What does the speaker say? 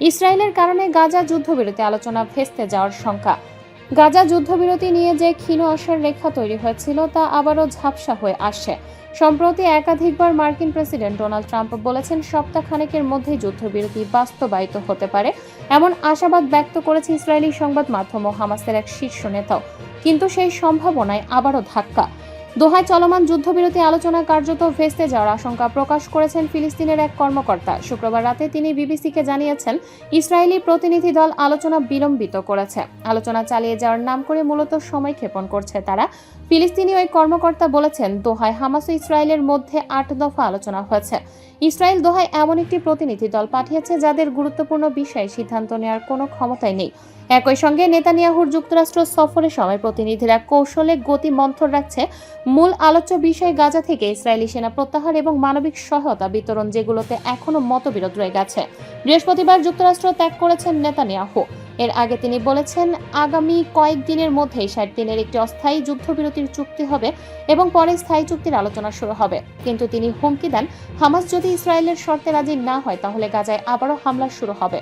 ইসরায়েলের কারণে গাজা যুদ্ধবিরতি আলোচনা ভেস্তে যাওয়ার শঙ্কা। গাজা যুদ্ধবিরতি নিয়ে যে ক্ষীণ আশার রেখা তৈরি হয়েছিল, তা আবারও ঝাপসা হয়ে আসছে। সম্প্রতি একাধিকবার মার্কিন প্রেসিডেন্ট ডোনাল্ড ট্রাম্প বলেছেন, সপ্তাহখানেকের মধ্যেই যুদ্ধবিরতি বাস্তবায়িত হতে পারে, এমন আশাবাদ ব্যক্ত করেছে ইসরায়েলি সংবাদ মাধ্যম ও হামাসের এক শীর্ষ নেতাও। কিন্তু সেই সম্ভাবনায় আবারও ধাক্কা। দোহায় চলমান যুদ্ধবিরতি আলোচনা কার্যত ভেস্তে যাওয়ার আশঙ্কা প্রকাশ করেছেন ফিলিস্তিনের এক কর্মকর্তা। শুক্রবার রাতে তিনি বিবিসিকে জানিয়েছেন, ইসরায়েলি প্রতিনিধি দল আলোচনা বিলম্বিত করেছে। আলোচনা চালিয়ে যাওয়ার নাম করে মূলত সময় ক্ষেপণ করছে তারা। ফিলিস্তিনি ওই কর্মকর্তা বলেছেন, দোহায় হামাস ইসরায়েলের মধ্যে আট দফা আলোচনা হয়েছে। ইসরায়েল দোহায় এমন একটি প্রতিনিধি দল পাঠিয়েছে যাদের গুরুত্বপূর্ণ বিষয়ে সিদ্ধান্ত নেওয়ার কোনো ক্ষমতাই নেই। একই সঙ্গে নেতানিয়াহুর যুক্তরাষ্ট্র সফরের সময় প্রতিনিধিরা কৌশলে গতি মন্থর রাখছে। মূল আলোচ্য বিষয় গাজা থেকে ইসরায়েলি সেনা প্রত্যাহার এবং মানবিক সহায়তা বিতরণ যেগুলোতে এখনও মতবিরোধ রয়ে গেছে। বৃহস্পতিবার যুক্তরাষ্ট্র ত্যাগ করেছেন নেতানিয়াহু। এর আগে তিনি বলেছেন, আগামী কয়েকদিনের মধ্যেই ষাট দিনের একটি অস্থায়ী যুদ্ধবিরতির চুক্তি হবে এবং পরে স্থায়ী চুক্তির আলোচনা শুরু হবে। কিন্তু তিনি হুমকি দেন, হামাস যদি ইসরায়েলের শর্তে রাজি না হয়, তাহলে গাজায় আবারও হামলা শুরু হবে।